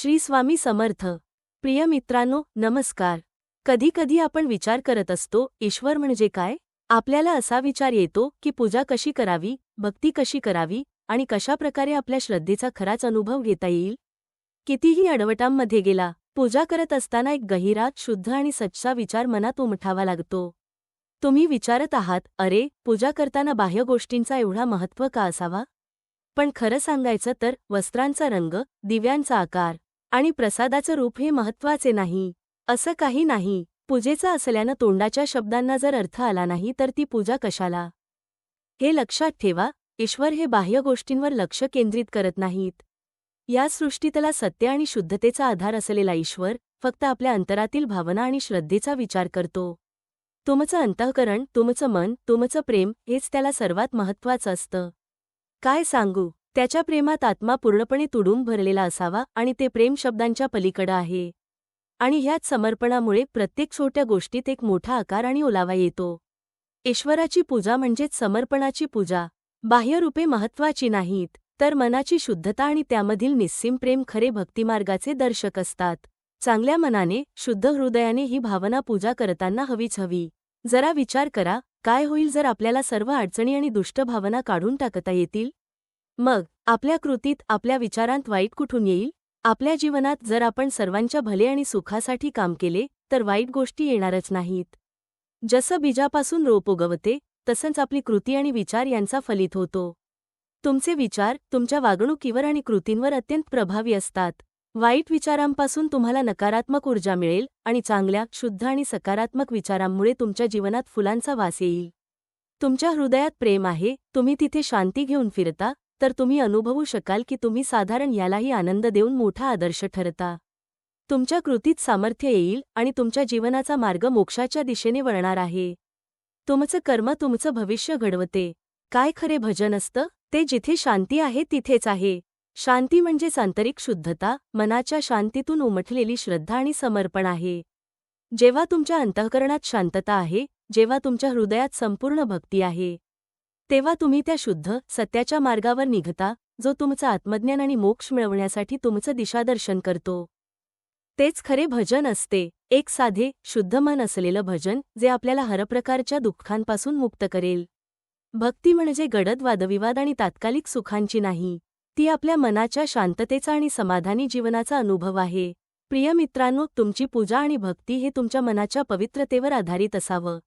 श्री स्वामी समर्थ. प्रिय मित्रांनो नमस्कार. कधीकधी आपण विचार करत असतो ईश्वर म्हणजे काय? आपल्याला असा विचार येतो की पूजा कशी करावी भक्ती कशी करावी आणि कशाप्रकारे आपल्या श्रद्धेचा खराच अनुभव घेता येईल? कितीही अडवटांमध्ये गेला पूजा करत असताना एक गहिरा शुद्ध आणि सच्चा विचार मनात उमठावा लागतो. तुम्ही विचारत आहात अरे पूजा करताना बाह्य गोष्टींचा एवढा महत्त्व का असावा? पण खरं सांगायचं तर वस्त्रांचा रंग दिव्यांचा आकार आणि प्रसादाचं रूप हे महत्त्वाचे नाही असं काही नाही. पूजेचं असल्यानं तोंडाच्या शब्दांना जर अर्थ आला नाही तर ती पूजा कशाला? हे लक्षात ठेवा ईश्वर हे बाह्य गोष्टींवर लक्ष केंद्रित करत नाहीत. या सृष्टीतला सत्य आणि शुद्धतेचा आधार असलेला ईश्वर फक्त आपल्या अंतरातील भावना आणि श्रद्धेचा विचार करतो. तुमचं अंतःकरण तुमचं मन तुमचं प्रेम हेच त्याला सर्वात महत्त्वाचं असतं. काय सांगू? त्याच्या प्रेमात आत्मा पूर्णपणे तुडूंब भरलेला असावा आणि ते प्रेम शब्दांच्या पलीकडं आहे. आणि ह्याच समर्पणामुळे प्रत्येक छोट्या गोष्टीत एक मोठा आकार आणि ओलावा येतो. ईश्वराची पूजा म्हणजेच समर्पणाची पूजा. बाह्यरूपे महत्त्वाची नाहीत तर मनाची शुद्धता आणि त्यामधील निस्सीम प्रेम खरे भक्तिमार्गाचे दर्शक असतात. चांगल्या मनाने शुद्ध हृदयाने ही भावना पूजा करताना हवीच हवी. जरा विचार करा काय होईल जर आपल्याला सर्व अडचणी आणि दुष्ट भावना काढून टाकता येतील? मग आपल्या कृतीत आपल्या विचारांत वाईट कुठून येईल? आपल्या जीवनात जर आपण सर्वांच्या भले आणि सुखासाठी काम केले तर वाईट गोष्टी येणारच नाहीत. जसं बीजापासून रोप उगवते तसंच आपली कृती आणि विचार यांचा फलित होतो. तुमचे विचार तुमच्या वागणुकीवर आणि कृतींवर अत्यंत प्रभावी असतात. वाईट विचारांपासून तुम्हाला नकारात्मक ऊर्जा मिळेल आणि चांगल्या शुद्ध आणि सकारात्मक विचारांमुळे तुमच्या जीवनात फुलांचा वास येईल. तुमच्या हृदयात प्रेम आहे तुम्ही तिथे शांती घेऊन फिरता तर तुम्ही अनुभवू शकाल की तुम्ही साधारण यालाही आनंद देऊन मोठा आदर्श ठरता. तुमच्या कृतीत सामर्थ्य येईल आणि तुमच्या जीवनाचा मार्ग मोक्षाच्या दिशेने वळणार आहे. तुमचं कर्म तुमचं भविष्य घडवते. काय खरे भजन असतं? ते जिथे शांती आहे तिथेच आहे. शांती म्हणजेच आंतरिक शुद्धता मनाच्या शांतीतून उमटलेली श्रद्धा आणि समर्पण आहे. जेव्हा तुमच्या अंतःकरणात शांतता आहे जेव्हा तुमच्या हृदयात संपूर्ण भक्ती आहे. तेव्हा तुम्ही त्या शुद्ध सत्याच्या मार्गावर निघता जो तुमचं आत्मज्ञान आणि मोक्ष मिळवण्यासाठी तुमचं दिशादर्शन करतो. तेच खरे भजन असते. एक साधे शुद्ध मन असलेलं भजन जे आपल्याला हरप्रकारच्या दुःखांपासून मुक्त करेल. भक्ती म्हणजे गडद वादविवाद आणि तात्कालिक सुखांची नाही. ती आपल्या मनाच्या शांततेचा आणि समाधानी जीवनाचा अनुभव आहे. प्रिय मित्रांनो तुमची पूजा आणि भक्ती हे तुमच्या मनाच्या पवित्रतेवर आधारित असावं.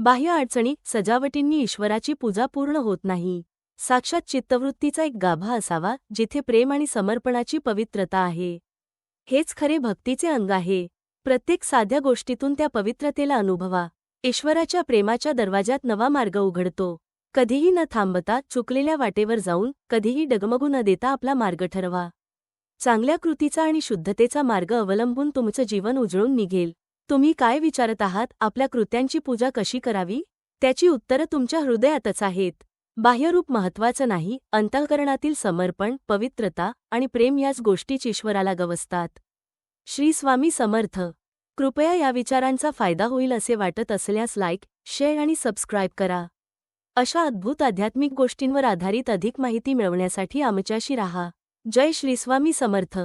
बाह्य अडचणी सजावटींनी ईश्वराची पूजा पूर्ण होत नाही. साक्षात चित्तवृत्तीचा एक गाभा असावा जिथे प्रेम आणि समर्पणाची पवित्रता आहे. हेच खरे भक्तीचे अंग आहे. प्रत्येक साध्या गोष्टीतून त्या पवित्रतेला अनुभवा. ईश्वराच्या प्रेमाच्या दरवाज्यात नवा मार्ग उघडतो. कधीही न थांबता चुकलेल्या वाटेवर जाऊन कधीही डगमगू न देता आपला मार्ग ठरवा. चांगल्या कृतीचा आणि शुद्धतेचा मार्ग अवलंबून तुमचं जीवन उजळून निघेल. तुम्ही काय विचारत आहात? आपल्या कृत्यांची पूजा कशी करावी? त्याची उत्तरं तुमच्या हृदयातच आहेत. बाह्यरूप महत्वाचं नाही अंतःकरणातील समर्पण पवित्रता आणि प्रेम याच गोष्टीच ईश्वराला गवसतात. श्री स्वामी समर्थ. कृपया या विचारांचा फायदा होईल असे वाटत असल्यास लाईक शेअर आणि सबस्क्राईब करा. अशा अद्भुत आध्यात्मिक गोष्टींवर आधारित अधिक माहिती मिळवण्यासाठी आमच्याशी राहा. जय श्रीस्वामी समर्थ.